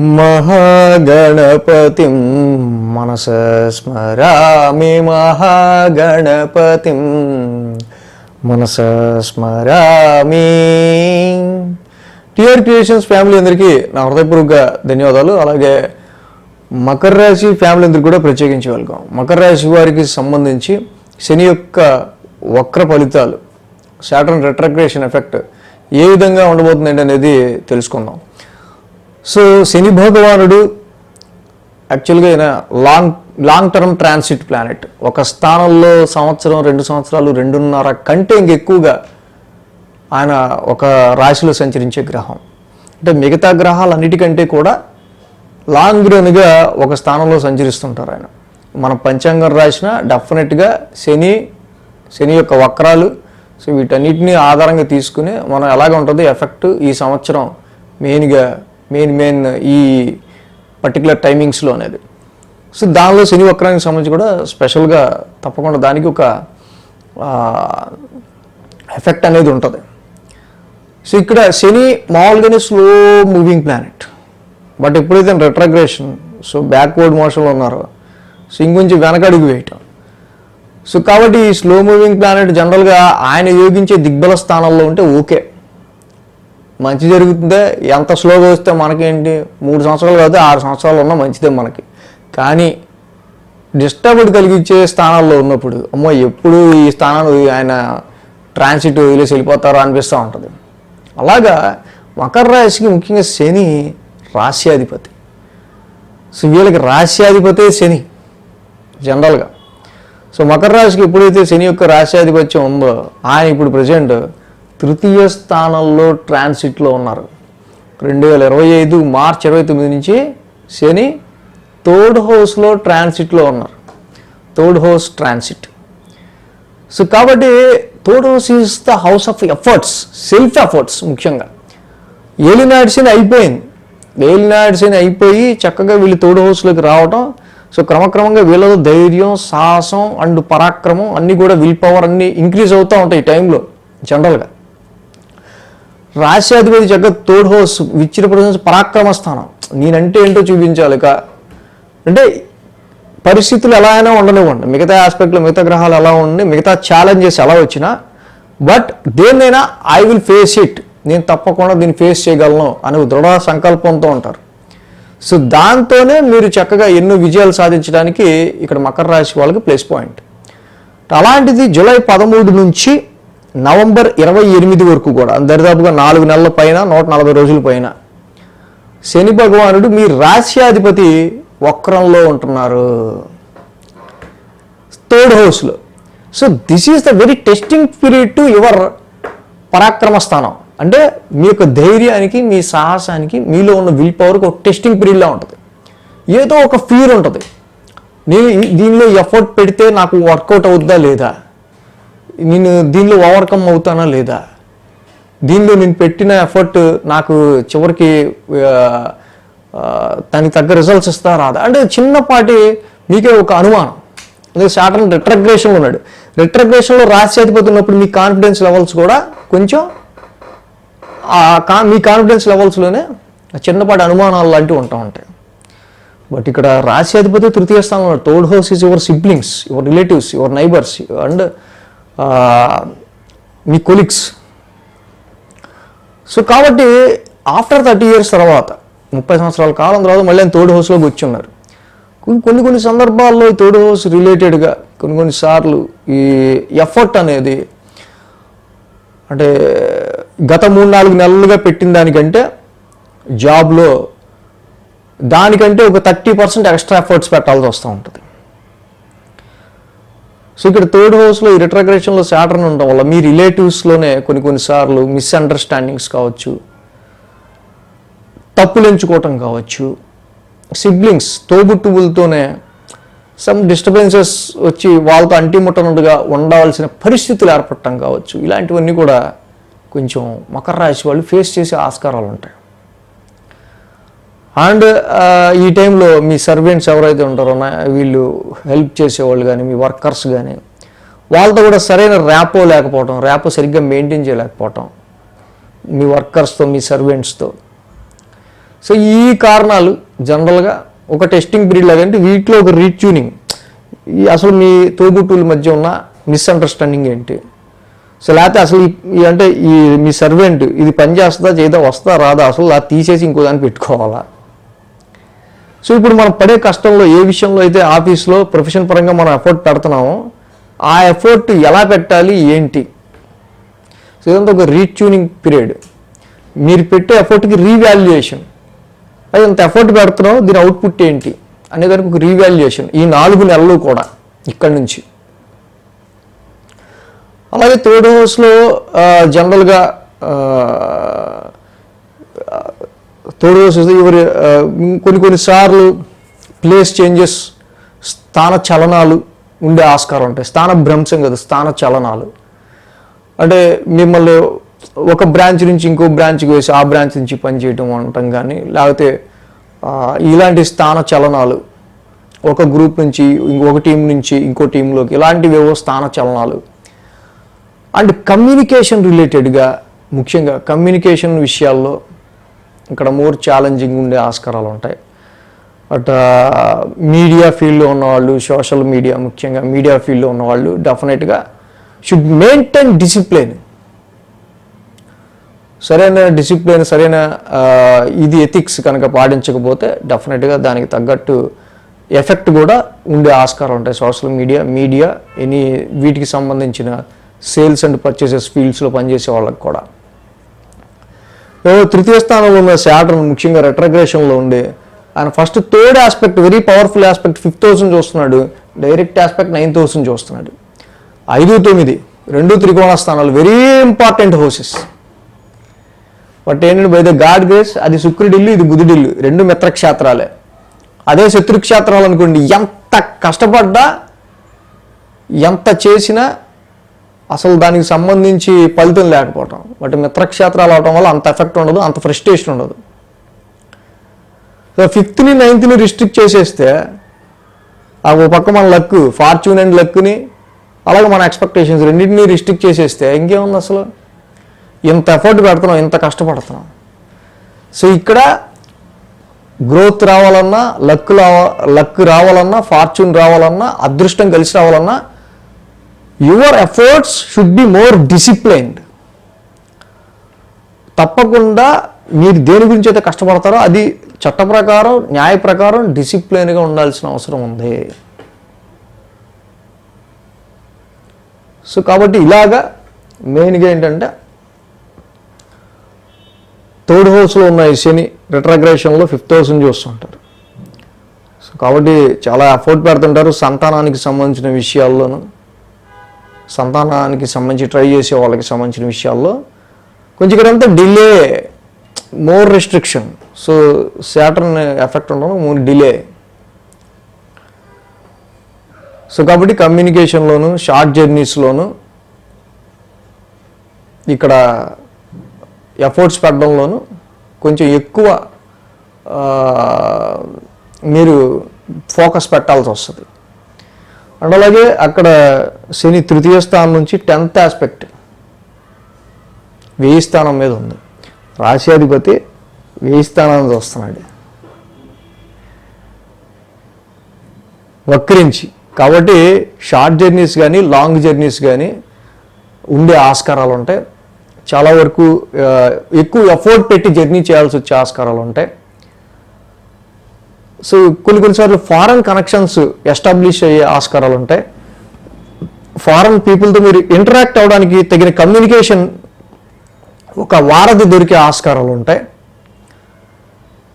మహాగణపతిం మనస స్మరామి మహాగణపతిం మనస స్మరామి. టిఆర్ క్రియేషన్స్ ఫ్యామిలీ అందరికీ నా హృదయపూర్వక ధన్యవాదాలు. అలాగే మకర రాశి ఫ్యామిలీ అందరికీ కూడా ప్రత్యేకించి వెల్కమ్ మకర రాశి వారికి సంబంధించి శని యొక్క వక్ర ఫలితాలు సాటర్న్ రెట్రగ్రేషన్ ఎఫెక్ట్ ఏ విధంగా ఉండబోతుంది అనేది తెలుసుకుందాం. సో శని భగవానుడు యాక్చువల్గా ఈయన long long term transit planet ఒక స్థానంలో సంవత్సరం రెండు సంవత్సరాలు రెండున్నర కంటే ఇంకెక్కువగా ఆయన ఒక రాశిలో సంచరించే గ్రహం. అంటే మిగతా గ్రహాలన్నిటికంటే కూడా లాంగ్ రన్గా ఒక స్థానంలో సంచరిస్తుంటారు ఆయన. మన పంచాంగం రాసిన డెఫినెట్గా శని శని యొక్క వక్రాలు సో వీటన్నిటిని ఆధారంగా తీసుకుని మనం ఎలాగ ఉంటుంది ఎఫెక్ట్ ఈ సంవత్సరం మెయిన్గా మెయిన్ మెయిన్ ఈ పర్టికులర్ టైమింగ్స్లో అనేది. సో దానిలో శని వక్రానికి సంబంధించి కూడా స్పెషల్గా తప్పకుండా దానికి ఒక ఎఫెక్ట్ అనేది ఉంటుంది. సో ఇక్కడ శని మామూలుగానే స్లో మూవింగ్ ప్లానెట్ బట్ ఎప్పుడైతే రెట్రగ్రేషన్ సో బ్యాక్వర్డ్ మోషన్లో ఉన్నారో సో ఇంకొంచెం వెనకడుగు వేయటం. సో కాబట్టి ఈ స్లో మూవింగ్ ప్లానెట్ జనరల్గా ఆయన యోగించే దిగ్బల స్థానంలో ఉంటే ఓకే. మంచి జరుగుతుందే ఎంత స్లోగా వస్తే మనకేంటి? మూడు సంవత్సరాలు కాదు ఆరు సంవత్సరాలు ఉన్నా మంచిదే మనకి. కానీ డిస్టర్బ్డ్ కలిగించే స్థానాల్లో ఉన్నప్పుడు అమ్మో ఎప్పుడు ఈ స్థానాలు ఆయన ట్రాన్సిట్ వదిలేసి వెళ్ళిపోతారో అనిపిస్తూ ఉంటుంది. అలాగా మకర రాశికి ముఖ్యంగా శని రాశ్యాధిపతి. సో వీళ్ళకి రాశ్యాధిపతే శని జనరల్గా. సో మకర రాశికి ఎప్పుడైతే శని యొక్క రాశ్యాధిపత్యం ఉందో ఆయన ఇప్పుడు ప్రజెంట్ తృతీయ స్థానంలో ట్రాన్సిట్లో ఉన్నారు. రెండు వేల ఇరవై ఐదు మార్చ్ ఇరవై తొమ్మిది నుంచి శని థర్డ్ హౌస్లో ట్రాన్సిట్లో ఉన్నారు. Third house transit. సో కాబట్టి third house is the house of efforts self efforts ముఖ్యంగా. ఏలినాడ్సిన్ అయిపోయింది. ఏలినాడ్సిన్ అయిపోయి చక్కగా వీళ్ళు థర్డ్ హౌస్లోకి రావటం. సో క్రమక్రమంగా వీళ్ళలో ధైర్యం సాహసం అండ్ పరాక్రమం అన్నీ కూడా విల్ పవర్ అన్నీ ఇంక్రీజ్ అవుతూ ఉంటాయి ఈ టైంలో జనరల్గా. రాశ్యాధిపతి జగత్ థర్డ్ హౌస్ విచ్చిన ప్రజెన్స్ పరాక్రమ స్థానం నేనంటే ఏంటో చూపించాలి ఇక అంటే పరిస్థితులు ఎలా అయినా ఉండనివ్వండి. మిగతా ఆస్పెక్ట్లో మిగతా గ్రహాలు ఎలా ఉండి మిగతా ఛాలెంజెస్ ఎలా వచ్చినా బట్ దేన్నైనా ఐ విల్ ఫేస్ ఇట్ నేను తప్పకుండా దీన్ని ఫేస్ చేయగలను అనే దృఢ సంకల్పంతో ఉంటారు. సో దాంతోనే మీరు చక్కగా ఎన్నో విజయాలు సాధించడానికి ఇక్కడ మకర రాశి వాళ్ళకి ప్లస్ పాయింట్ అలాంటిది జూలై పదమూడు నుంచి నవంబర్ ఇరవై ఎనిమిది వరకు కూడా దరిదాపుగా నాలుగు నెలల పైన నూట నలభై రోజుల పైన శని భగవానుడు మీ రాశ్యాధిపతి వక్రంలో ఉంటున్నారు. థర్డ్ హౌస్లో. So this is the very testing period to your పరాక్రమ స్థానం. అంటే మీ యొక్క ధైర్యానికి మీ సాహసానికి మీలో ఉన్న విల్ పవర్కి ఒక టెస్టింగ్ పీరియడ్లా ఉంటుంది. ఏదో ఒక ఫీర్ ఉంటుంది. నేను దీనిలో ఎఫర్ట్ పెడితే నాకు వర్కౌట్ అవుద్దా లేదా? నేను దీనిలో ఓవర్కమ్ అవుతానా లేదా? దీనిలో నేను పెట్టిన ఎఫర్ట్ నాకు చివరికి దానికి తగ్గ రిజల్ట్స్ ఇస్తా రాదా? అంటే చిన్నపాటి మీకే ఒక అనుమానం. అదే సాటర్న్ రిట్రగ్రేషన్లో ఉన్నాడు. రిట్రగ్రేషన్లో రాశ్యాధిపతి ఉన్నప్పుడు మీ కాన్ఫిడెన్స్ లెవెల్స్ కూడా కొంచెం మీ కాన్ఫిడెన్స్ లెవెల్స్లోనే చిన్నపాటి అనుమానాలు లాంటివి ఉంటా ఉంటాయి. బట్ ఇక్కడ రాశ్యాధిపతి తృతీయ స్థానంలో third house is your siblings your relatives your neighbours and me colleagues. So కాబట్టి ఆఫ్టర్ థర్టీ ఇయర్స్ తర్వాత ముప్పై సంవత్సరాల కాలం తర్వాత మళ్ళీ ఆయన తోడు హౌస్లోకి వచ్చి ఉన్నారు. కొన్ని కొన్ని కొన్ని సందర్భాల్లో ఈ తోడు హౌస్ రిలేటెడ్గా కొన్ని కొన్ని సార్లు ఈ ఎఫర్ట్ అనేది అంటే గత మూడు నాలుగు నెలలుగా పెట్టిన దానికంటే జాబ్లో దానికంటే ఒక థర్టీ పర్సెంట్ ఎక్స్ట్రా ఎఫర్ట్స్ పెట్టాల్సి వస్తూ ఉంటుంది. సో ఇక్కడ థర్డ్ హౌస్లో ఈ రిట్రగ్రేషన్లో సాటర్న్ ఉండడం వల్ల మీ రిలేటివ్స్లోనే కొన్ని కొన్నిసార్లు మిస్అండర్స్టాండింగ్స్ కావచ్చు తప్పులు ఎంచుకోవటం కావచ్చు సిబ్లింగ్స్ తోబుట్టువులతోనే సమ్ డిస్టర్బెన్సెస్ వచ్చి వాళ్ళతో అంటిముట్టనుడుగా ఉండవలసిన పరిస్థితులు ఏర్పడటం కావచ్చు. ఇలాంటివన్నీ కూడా కొంచెం మకర రాశి వాళ్ళు ఫేస్ చేసే ఆస్కారాలు ఉంటాయి. అండ్ ఈ టైంలో మీ సర్వెంట్స్ ఎవరైతే ఉంటారో వీళ్ళు హెల్ప్ చేసేవాళ్ళు కానీ మీ వర్కర్స్ కానీ వాళ్ళతో కూడా సరైన ర్యాపో లేకపోవటం ర్యాపో సరిగ్గా మెయింటైన్ చేయలేకపోవటం మీ వర్కర్స్తో మీ సర్వెంట్స్తో. సో ఈ కారణాలు జనరల్గా ఒక టెస్టింగ్ పీరియడ్ లాగా అంటే వీటిలో ఒక రీట్యూనింగ్. ఈ అసలు మీ తోబుట్టుల మధ్య ఉన్న మిస్అండర్స్టాండింగ్ ఏంటి? సో లేకపోతే అసలు ఈ- అంటే ఈ మీ సర్వెంట్ ఇది పని చేస్తుందా చేయదా వస్తా రాదా అసలు అది తీసేసి ఇంకో దాన్ని పెట్టుకోవాలా? సో ఇప్పుడు మనం పడే కష్టంలో ఏ విషయంలో అయితే ఆఫీస్లో ప్రొఫెషన్ పరంగా మనం ఎఫర్ట్ పెడుతున్నామో ఆ ఎఫర్ట్ ఎలా పెట్టాలి ఏంటి? సో ఇదంతా ఒక రీట్యూనింగ్ పీరియడ్ మీరు పెట్టే ఎఫర్ట్కి రీవాల్యుయేషన్ అది ఇంత ఎఫర్ట్ పెడుతున్నాం దీని అవుట్పుట్ ఏంటి? అనేదానికి ఒక రీవాల్యుయేషన్ ఈ నాలుగు నెలలు కూడా ఇక్కడి నుంచి. అలాగే థర్డ్ హౌస్లో జనరల్గా థర్డ్ హౌస్ ఎవరి కొన్ని కొన్నిసార్లు ప్లేస్ చేంజెస్ స్థాన చలనాలు ఉండే ఆస్కారం ఉంటాయి. స్థాన భ్రంశం కదా స్థాన చలనాలు. అంటే మిమ్మల్ని ఒక బ్రాంచ్ నుంచి ఇంకో బ్రాంచ్కి వేసి ఆ బ్రాంచ్ నుంచి పనిచేయటం అనటం కానీ లేకపోతే ఇలాంటి స్థాన చలనాలు ఒక గ్రూప్ నుంచి ఇంకొక టీం నుంచి ఇంకో టీంలోకి ఇలాంటివి ఏవో స్థాన చలనాలు. అండ్ కమ్యూనికేషన్ రిలేటెడ్గా ముఖ్యంగా కమ్యూనికేషన్ విషయాల్లో ఇక్కడ మోర్ ఛాలెంజింగ్ ఉండే ఆస్కారాలు ఉంటాయి. బట్ మీడియా ఫీల్డ్లో ఉన్నవాళ్ళు సోషల్ మీడియా ముఖ్యంగా మీడియా ఫీల్డ్లో ఉన్నవాళ్ళు డెఫినెట్గా షుడ్ మెయింటైన్ డిసిప్లిన్ సరైన డిసిప్లిన్ సరైన uh, ఇది ఎథిక్స్ కనుక పాటించకపోతే డెఫినెట్గా దానికి తగ్గట్టు ఎఫెక్ట్ కూడా ఉండే ఆస్కారం ఉంటాయి. సోషల్ మీడియా మీడియా ఎనీ వీటికి సంబంధించిన సేల్స్ అండ్ పర్చేసెస్ ఫీల్డ్స్లో పనిచేసే వాళ్ళకి కూడా. తృతీయ స్థానంలో ఉన్న శాటర్న్ ముఖ్యంగా రెట్రగ్రేషన్లో ఉండే. ఆయన first third aspect very powerful aspect fifth thousand చూస్తున్నాడు. డైరెక్ట్ ఆస్పెక్ట్ నైన్ థౌసండ్ చూస్తున్నాడు. ఐదు తొమ్మిది రెండు త్రికోణ స్థానాలు వెరీ ఇంపార్టెంట్ హౌసెస్ బట్ ఏంటంటే బై ద గాడ్ గ్రేస్ అది శుక్రుడిల్లు ఇది బుధుడిల్లు రెండు మిత్రక్షేత్రాలే. అదే శత్రుక్షేత్రాలు అనుకోండి ఎంత కష్టపడ్డా ఎంత చేసినా అసలు దానికి సంబంధించి ఫలితం లేకపోవటం. వాటి మిత్రక్షేత్రాలు అవటం వల్ల అంత ఎఫెక్ట్ ఉండదు అంత ఫ్రస్ట్రేషన్ ఉండదు. సో ఫిఫ్త్ని నైన్త్ని రిస్ట్రిక్ట్ చేసేస్తే ఆ ఓ పక్క మన లక్ ఫార్చ్యూన్ అండ్ లక్ని అలాగే మన ఎక్స్పెక్టేషన్స్ రెండింటినీ రిస్ట్రిక్ట్ చేసేస్తే ఇంకేముంది అసలు? ఇంత ఎఫర్ట్ పెడుతున్నాం ఇంత కష్టపడుతున్నాం. సో ఇక్కడ గ్రోత్ రావాలన్నా లక్ రావ లక్ రావాలన్నా ఫార్చ్యూన్ రావాలన్నా అదృష్టం కలిసి రావాలన్నా your efforts should be more disciplined తప్పకుండా మీరు దేని గురించి అయితే కష్టపడతారో అది చట్ట ప్రకారం న్యాయ ప్రకారం డిసిప్లైన్గా ఉండాల్సిన అవసరం ఉంది. సో కాబట్టి ఇలాగా మెయిన్గా ఏంటంటే థర్డ్ హౌస్లో ఉన్న ఈ శని రిట్రగ్రేషన్లో ఫిఫ్త్ హౌస్ని చూస్తుంటారు సో కాబట్టి చాలా ఎఫర్ట్ పెడుతుంటారు సంతానానికి సంబంధించిన విషయాల్లోనూ. సంతానానికి సంబంధించి ట్రై చేసే వాళ్ళకి సంబంధించిన విషయాల్లో కొంచెం ఇక్కడంతా delay more restriction so Saturn effect ఉండడం మోర్ డిలే సో కాబట్టి కమ్యూనికేషన్లోను షార్ట్ జర్నీస్లోను ఇక్కడ ఎఫర్ట్స్ పెట్టడంలోను కొంచెం ఎక్కువ మీరు ఫోకస్ పెట్టాల్సి వస్తుంది. అండ్ అలాగే అక్కడ శని తృతీయ స్థానం నుంచి టెన్త్ ఆస్పెక్ట్. వేయి స్థానం మీద ఉంది. రాశ్యాధిపతి వేయి స్థానాన్ని చూస్తున్నాడు. వక్రించి. కాబట్టి షార్ట్ జర్నీస్ కానీ లాంగ్ జర్నీస్ కానీ ఉండే ఆస్కారాలు ఉంటాయి. చాలా వరకు ఎక్కువ ఎఫోర్ట్ పెట్టి జర్నీ చేయాల్సి వచ్చే ఆస్కారాలు ఉంటాయి. సో కొన్ని కొన్నిసార్లు ఫారెన్ కనెక్షన్స్ ఎస్టాబ్లిష్ అయ్యే ఆస్కారాలు ఉంటాయి. ఫారెన్ పీపుల్తో మీరు ఇంటరాక్ట్ అవ్వడానికి తగిన కమ్యూనికేషన్ ఒక వారధి దొరికే ఆస్కారాలు ఉంటాయి.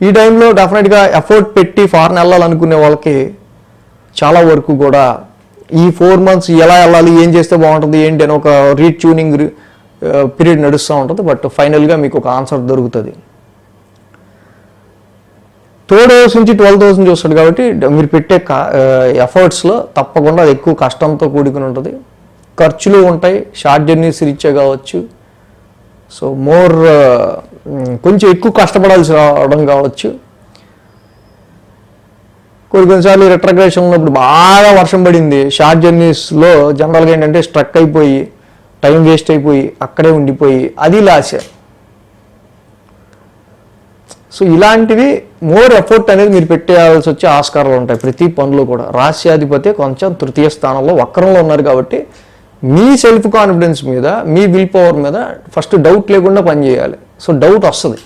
ఈ టైంలో డెఫినెట్గా ఎఫర్ట్ పెట్టి ఫారెన్ వెళ్ళాలనుకునే వాళ్ళకి చాలా వరకు కూడా ఈ ఫోర్ మంత్స్ ఎలా వెళ్ళాలి ఏం చేస్తే బాగుంటుంది ఏంటి అని ఒక రీట్యూనింగ్ పీరియడ్ uh, నడుస్తూ ఉంటుంది. బట్ ఫైనల్గా మీకు ఒక ఆన్సర్ దొరుకుతుంది. థర్డ్ హౌస్ నుంచి ట్వెల్త్ హౌస్ నుంచి వస్తాడు కాబట్టి మీరు పెట్టే ఎఫర్ట్స్లో తప్పకుండా అది ఎక్కువ కష్టంతో కూడుకుని ఉంటుంది. ఖర్చులు ఉంటాయి షార్ట్ జర్నీస్ రీచే కావచ్చు. సో మోర్ కొంచెం ఎక్కువ కష్టపడాల్సి రావడం కావచ్చు. కొన్ని కొన్నిసార్లు రిట్రగ్రేషన్ ఉన్నప్పుడు బాగా వర్షం పడింది. షార్ట్ జర్నీస్లో జనరల్గా ఏంటంటే స్ట్రక్ అయిపోయి టైం వేస్ట్ అయిపోయి అక్కడే ఉండిపోయి అది లాసే సో ఇలాంటివి మోర్ ఎఫర్ట్ అనేది మీరు పెట్టేయాల్సి వచ్చే ఆస్కారాలు ఉంటాయి. ప్రతి పనిలో కూడా. రాష్ట్రాధిపతి కొంచెం తృతీయ స్థానంలో వక్రంలో ఉన్నారు కాబట్టి మీ సెల్ఫ్ కాన్ఫిడెన్స్ మీద మీ విల్ పవర్ మీద ఫస్ట్ డౌట్ లేకుండా పనిచేయాలి సో డౌట్ వస్తుంది.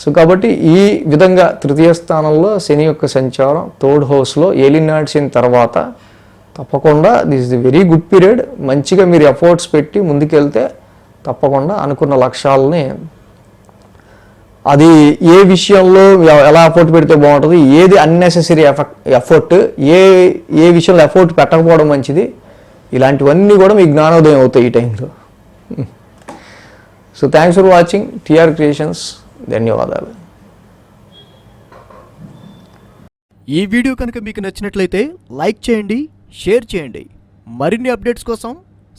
సో కాబట్టి ఈ విధంగా తృతీయ స్థానంలో శని యొక్క సంచారం థర్డ్ హౌస్లో ఏలినాడ్సిన తర్వాత తప్పకుండా this is the very good period మంచిగా మీరు ఎఫర్ట్స్ పెట్టి ముందుకెళ్తే తప్పకుండా అనుకున్న లక్ష్యాలని అది ఏ విషయంలో ఎలా ఎఫర్ట్ పెడితే బాగుంటుంది ఏది అన్నెసెసరీ ఎఫెక్ట్ ఎఫర్ట్ ఏ ఏ విషయంలో ఎఫర్ట్ పెట్టకపోవడం మంచిది ఇలాంటివన్నీ కూడా మీకు జ్ఞానోదయం అవుతాయి ఈ టైంలో so thanks for watching TR Creations ధన్యవాదాలు. ఈ వీడియో కనుక మీకు నచ్చినట్లయితే లైక్ చేయండి షేర్ చేయండి. మరిన్ని అప్డేట్స్ కోసం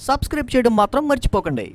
సబ్స్క్రైబ్ చేయడం మాత్రం మర్చిపోకండి.